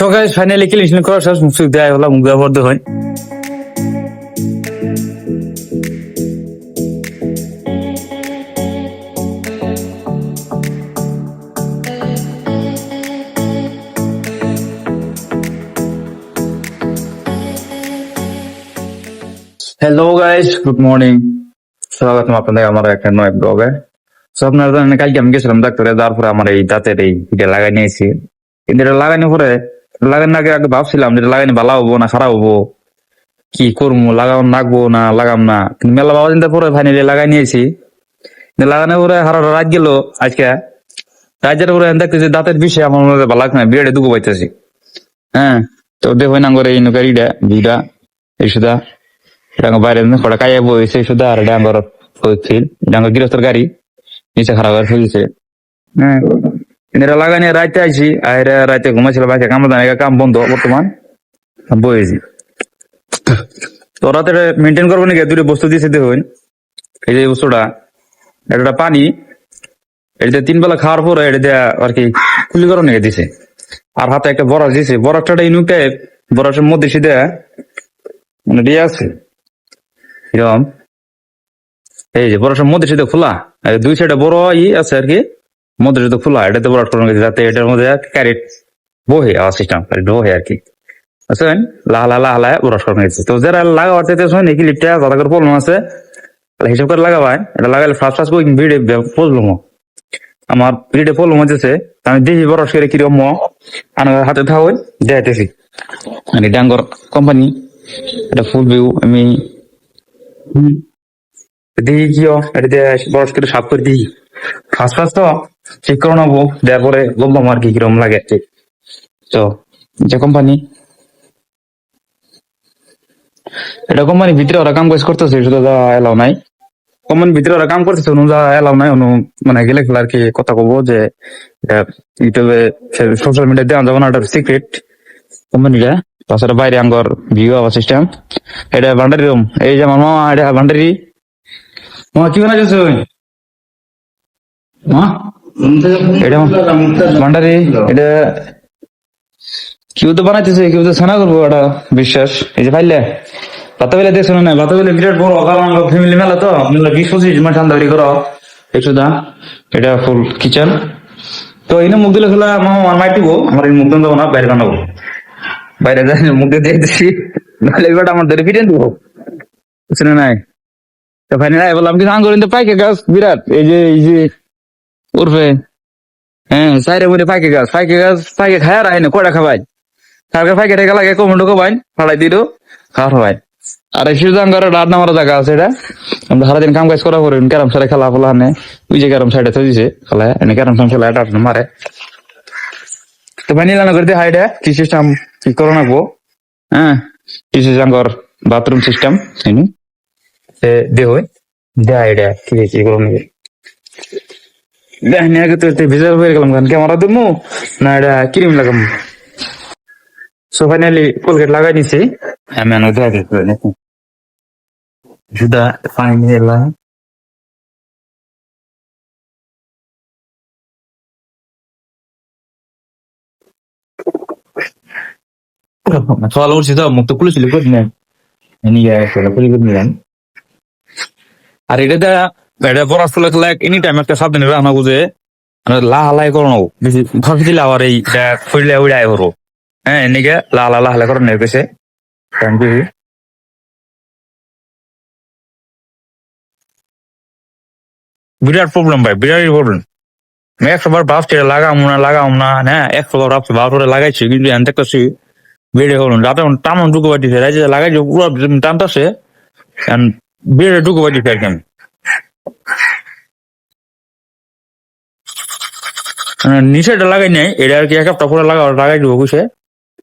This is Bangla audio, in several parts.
সকালে ফাইনালি ক্লিন করার শেষ মুখ দেয় হলো? মুখ ব্যবহার হয়। হ্যালো গাইস গুড মর্নিং স্বাগতম আপনাদের আমার একটা নয় ব্লগে সো আপনারা জানেন, কালকে আমি গেছিলাম ডাক্তারে তারপরে আমার এই দাঁতের এই এটা লাগাই নিয়েছি। কিন্তু এটা লাগানোর পরে লাগানোর আগে আগে ভাবছিলাম যে লাগানি ভালো হব না খারাপ হব। কি করব? লাগাম নাকবো না, লাগাম না। কিন্তু মেলা বাবা দিন পরে ফাইনালি লাগাই নিয়েছি লাগানোর পরে হারা রাত গেল আজকে। রাজ্যের পরে দেখতেছি দাঁতের বিষয়ে আমার মনে ভালো লাগছে না, বিয়েটা দুঃখ পাইতেছি। হ্যাঁ তো দেখো না করে এই নৌকারিটা ভিড়া এই সুদা বাইরে কাইয়া বইছে সুদা আর ডাঙ্গর ফিল ডাঙ্গ গৃহস্থর গাড়ি, নিচে খারাপ হয়ে ফেলছে। হ্যাঁ এরা লাগানি রাইতে আইছি আর রাইতে ঘুমাইছিল বাকি কাম দান কাম বন্ধ বর্তমান। বইছি তো রাতে মেনটেন করব নাকি? দুটো বস্তু দিয়েছে দেখুন। এই যে বস্তুটা এটা পানি এটা তিন বেলা খাওয়ার পরে এটা দেয়া আর কি কুলি করো নাকি দিছে। আর হাতে একটা বরফ দিছে। বরফটা ইনুকে বরফের মধ্যে সিধে মানে দিয়ে আছে। এরকম। এই যে বরফের মধ্যে সেটা খোলা। দুই সাইডে বড় ই আছে আর কি। মধ্যে সেটা খোলা এটাতে বরফ করানো গেছে, যাতে এটার মধ্যে ক্যারেট বহে, আওয়াজ সিস্টেম বহে আর কি। বুঝছেন? লাহলা লাহলা বরফ করানো গেছে। তো যারা লাগাবার চাইতে শোন এই ক্লিপটা যারা করে প্রবলেম আছে। তাহলে হিসাব করে লাগাবাই এটা লাগালে ফার্স্ট ফার্স্ট করে ভিড়ে প্রবলেম আমার ভিড়ে প্রবলেম হচ্ছে আমি দেখি বরফ করে কীরকম আমার হাতে থাকুন দেখাইতেছি। মানে ডাঙ্গর কোম্পানি এটা ফুল ভিউ আমি। দেখি কি এটা বরফ করে সাফ করে দিই। ফার্স্ট ফার্স্ট তো ঠিক করে নেব দেওয়ার পরে বললাম আর কি কীরকম লাগে, ঠিক। তো, যে কোম্পানি এটা কোম্পানি ভিতরে ওরা কাম কাজ করতেছে, শুধু যা এলাও নাই। কোম্পানি ভিতরে ওরা কাম করতেছে, অনু যা এলাও নাই, অনু মানে গেলে খেলা আর কি কথা কবো যে ইউটিউবে সোশ্যাল মিডিয়া দেওয়া যাবে না এটা সিক্রেট কোম্পানিটা তাছাড়া বাইরে আঙ্গর ভিউ আবার সিস্টেম এটা ভান্ডারি রুম এই যে আমার মামা, এটা ভান্ডারি মামা কি বানাইছো মা? এটা এটা কেউ তো বানাইতেছে, কেউ তো ছানা করব এটা, বিশ্বাস। এই যে পাইলে ভাতা বেলা দেখছ না ভাতা বেলা বিরাট বড় কারণ ফ্যামিলি মেলা তো। মেলা বিশ পঁচিশ মানে ঠান্ডা করো। একটু দা এটা ফুল কিচেন তো এনে মুখ দিলে খেলা আমার মাইটিব আমার এই মুখ দেবো না, বাইরে বানাবো বাইরে যাই, মুখে দিয়ে দিচ্ছি নাহলে এবার আমার ধরে ফিরে দেবো বুঝলে নাই? তো ফাইনাল বললাম কি সাং করেন পাইকে, গাছ, বিরাট। এই যে এই যে উর্ফে হ্যাঁ সাইরে মধ্যে পাইকে গাছ পাইকে গাছ, পাইকে খায় রায় না কয়টা খাবাই? কালকে পাইকে রেখে লাগে কমেন্ট কোবাইন ফাড়াই দিল, খাওয়ার হবাই। আর শিবজাঙ্গার রাত নামার জায়গা আছে এটা। আমরা সারাদিন কাম কাজ করা করি ক্যারাম সাইডে খেলা ফেলা আনে ওই যে ক্যারাম সাইডে থই দিছে, খেলা, এনে ক্যারাম সাম খেলা এটা মারে। তো বানিয়ে লানা করতে হাইডে, কি সিস্টেম কি করো না গো? হ্যাঁ কিছু জাঙ্গর বাথরুম সিস্টেম এনি এ দে হই দে আইডিয়া কি কি করো নাকি? দেখনি আগে তো ভিজার হয়ে গেলাম, কারণ ক্যামেরা দিমু না এটা ক্রিম লাগাম। সো ফাইনালি কোলগেট লাগাই নিছি। আমি আনো দেখা নাকি জুদা ফাইন এলা সকাল উঠছি তো, মুখ তো খুলেছিল করে নেন নিয়ে আসলে খুলে করে নিলেন আর এটা দেয়া এটা বড় ফুলে খেলা এনি টাইম একটা সাবধানে রাখনা বুঝে। লাহ হালাই করো ফাঁকি দিলে আবার এই ফুলে উড়াই করো হ্যাঁ এনেকে লাহ লাহ লাহ করে নেই পেছে থ্যাংক ইউ বিরাট প্রবলেম ভাই, বিরাট প্রবলেম আমি একশো বার ভাবছি লাগাম না লাগাম না। হ্যাঁ একশো বার ভাবছি ভাবরে লাগাইছি, কিন্তু এন দেখতেছি বেড়ে হলো রাতে টামন ঢুকে পাঠিয়েছে রাইজে লাগাইছে, পুরো টানতেছে বেড়ে ঢুকে পাঠিয়েছে আর কি মানে নিচেটা লাগাই নাই, এটা আর কি এক সপ্তাহ পরে লাগা লাগাই দিব বুঝে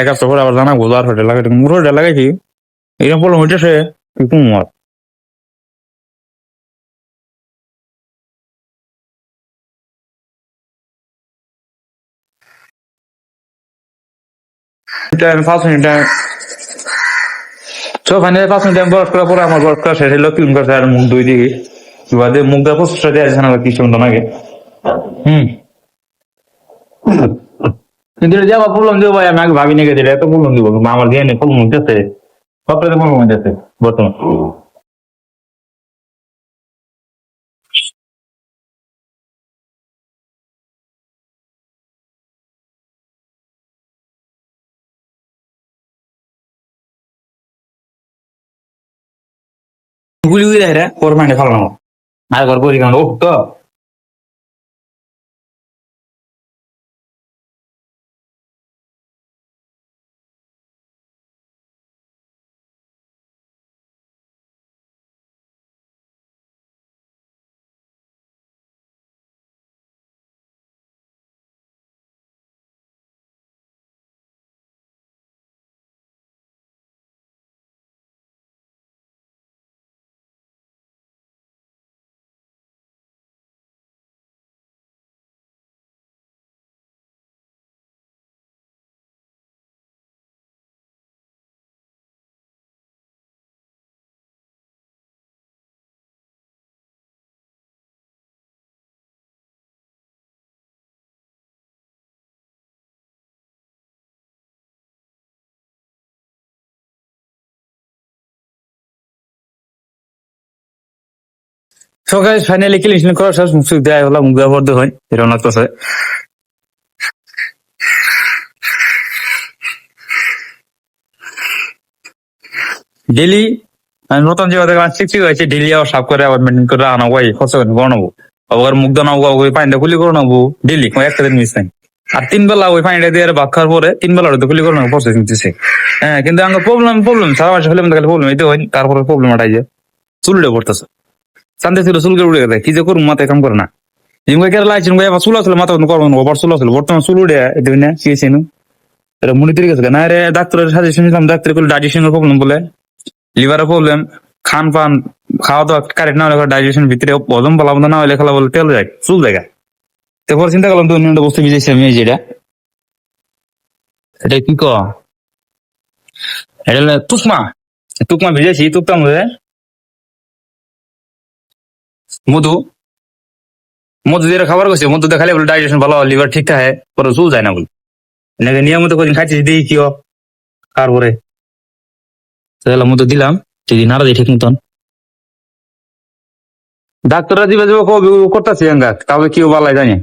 এক সপ্তাহ পরে আবার জানাব আর হতে লাগাই লাগাইছি, এরকম হইতেছে কম আর। এটা আমার বরফ করা শেষ হলো ক্লিন করতে আর মুখ এবার দিয়ে মুখ দেওয়ার প্রচেষ্টা দিয়ে না কিছু নাকি হুম। কিন্তু এটা যে আবার প্রবলেম দিব ভাই আমি আগে ভাবি নিয়ে গেছি এত প্রবলেম দিব। আমার দিয়ে প্রবলেম হইতেছে সবটাতে প্রবলেম হইতেছে বর্তমান। গুলি গুলি রে ওর মাইন্ডে ফেলানো। আর ঘর করি কারণ ও তো। সকালে ফাইনালি ক্লিন করার মুখ দেয় হলো মুখ দেওয়া পড়তে হয় এরকম ডেলি নতুন যে দেখলাম শিখছি হয়েছে ডেলি আবার সাফ করে আবার মেনটেন করে আনা ওই খরচ করে আবার মুখ দানা ওই পানিটা খুলি করে নেব ডেলি একটা দিন মিস নাই। আর তিন বেলা ওই পানিটা দিয়ে ভাত খাওয়ার পরে তিন বেলা খুলি করে নেব প্রসেস নিতেছে হ্যাঁ কিন্তু আমার প্রবলেম প্রবলেম সারা মাসে হলে খালি প্রবলেম এতে হয় তারপরে প্রবলেম আটাই চুলটা পড়তেছে। শান্তি ছিল চুলকে উড়ে গেছে কি যে করুন মাথায় কাম করে না। জিমকে কেটে লাগছে আবার চুল আসলে মাথা করব না আবার চুল আসলে বর্তমান চুল উড়ে এদিকে না, কি হয়েছে এটা মনে তৈরি গেছে না রে, ডাক্তারের সাজেশন নিলাম ডাক্তার করলে ডাইজেশনের প্রবলেম বলে। লিভারের প্রবলেম খান পান, খাওয়া দাওয়া কারেক্ট না হলে ডাইজেশন ভিতরে হজম বলা না হলে খেলা বলে তেল যায় চুল জায়গা তারপর চিন্তা করলাম অন্য একটা বস্তু বিজেছি আমি যেটা এটা। কি ক? এটা তুকমা। তুকমা ভিজেছি তুকতাম মধু? মধু দিয়ে খাবার করছে, মধু খালি বলে ডাইজেশন ভালো লিভার ঠিক থাকে, পরে চুল যায় না বলে। এনাকে নিয়মিত করে খাইছি দিই কি তারপরে তাহলে মধু দিলাম, যদি নাড়া দিই ঠিক মতন। ডাক্তাররা দিবে যাব করতেছি আঙ্গাত তবে কেউ বালাই জানি।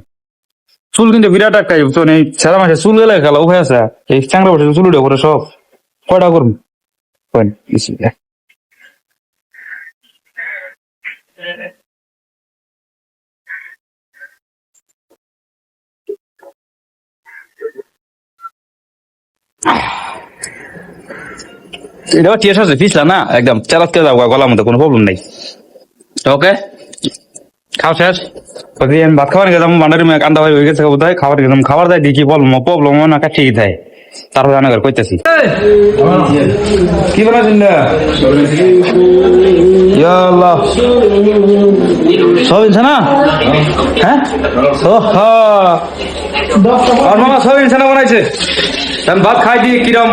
চুল কিন্তু বিরাট একটা তো নেই, সারা মাসে চুল গেলে খেলা উভয় আছে। এই চাংরা বসে চুল উঠে করে সব, কয়টা করুন এটা টিয়ার আছে ফিসলা না? একদম চালাত কে যাব গলার মধ্যে কোনো প্রবলেম নাই। ওকে খাও শেষ? ভাত খাবার গেলাম বান্ডারি মেয়ে কান্দা হয়ে গেছে বোধ খাবার গেলাম, খাবার দেয় দেখি প্রবলেম প্রবলেম না কাটিয়ে দেয়? তারপর জানা করে কইতেছি। কি বলেছেন না ইয়া আল্লাহ। সব হ্যাঁ? ও হা। আর মামা সব ইনসানা বানাইছে। আমি ভাত খাই দিয়ে কিরম?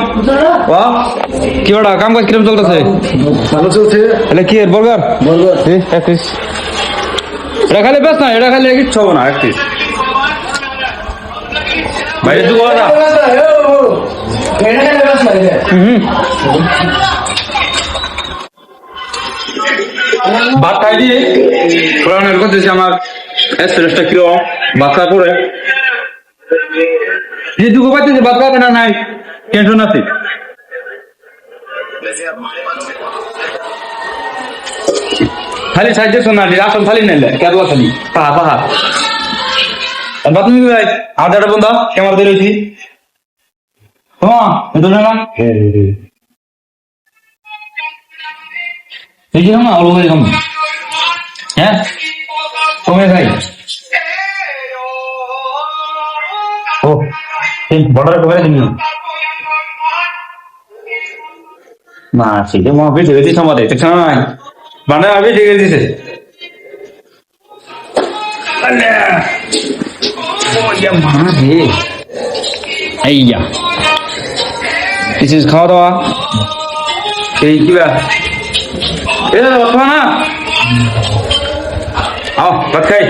বাহ কি ওটা কাম কাজ কিরম চলতেছে? ভালো চলছে। তাহলে কি বর্গার বর্গার এক পিস এটা খালি বেশ না এটা খালি কিচ্ছু হবে না এক পিস বাইরে দু কথা হুম ভাত খাই দিয়ে পুরানোর করতেছি আমার এক্সপ্রেসটা কিরম ভাত খাওয়ার পরে যে দুগো পাইতেছে ভাত খাবে না নাই। টেনশন আছে। খালি সাহায্য শোনালি আসন খালি নেলে কেরলা খালি পাহা পাহা। বাদ তুমি ভাই দাদা বন্ধা কেমন দিয়ে রয়েছি হ্যাঁ এটা না? এই যে না অল্প করে হ্যাঁ? কমে খাই ও বর্ডারে কমে দিন না সেটা মা বেঁচে গেছি সমাদে দেখছ না বানা আবি ঠিক দিছে আল্লাহ। यह महादेव अय्या this is called a kiwa ila wapana ah bakai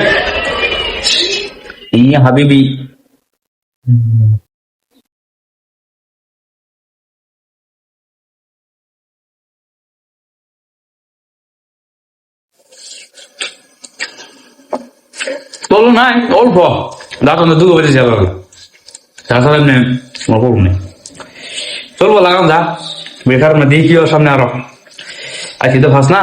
iya habibi Tolo nai, olbo. দাঁতনে দুগো বেরিয়েছে আবার। তাছাড়া এমনি অপূর্ব নেই। চলবো লাগাম যা। বেকার না দেখি সামনে আরও। আজকে তো ফাঁস না?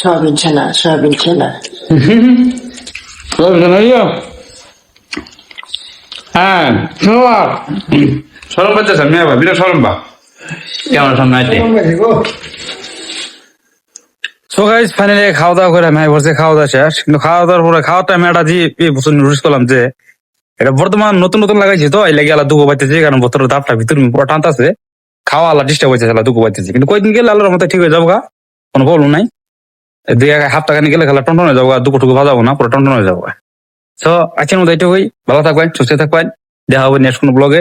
সয়াবিন ছানা সয়াবিন ছানা। হ্যাঁ সরম পাচ্ছে সামনে আবার বিরাট সরম বা। কেমন সামনে আছে সো গাইস ফাইনালি খাওয়া দাওয়া করে আমি বসে খাওয়া দাওয়া শেষ কিন্তু খাওয়া দাওয়ার পরে খাওয়ার টাইমে একটা বছর নোটিস করলাম যে এটা বর্তমান নতুন নতুন লাগাইছে তো এই লাগে আলা দুগো পাইতেছে কারণ বোতলের দাপটা ভিতর পুরো টানতাছে। খাওয়া আলা ডিস্টার্ব হয়েছে আলা দুগো পাইতেছে। কিন্তু কয়দিন গেলে আলোর মতো ঠিক হয়ে যাব গা কোনো প্রবলেম নাই। দুই এক হাফ টাকা নিয়ে গেলে খেলা টন্টন হয়ে যাব দুপুর টুকু ভাজাবো না পুরো টন্টন হয়ে যাব তো আজকের মতো এইটুকুই। ভালো থাকবেন সুস্থ থাকবেন। দেখা হবে নেক্সট কোনো ব্লগে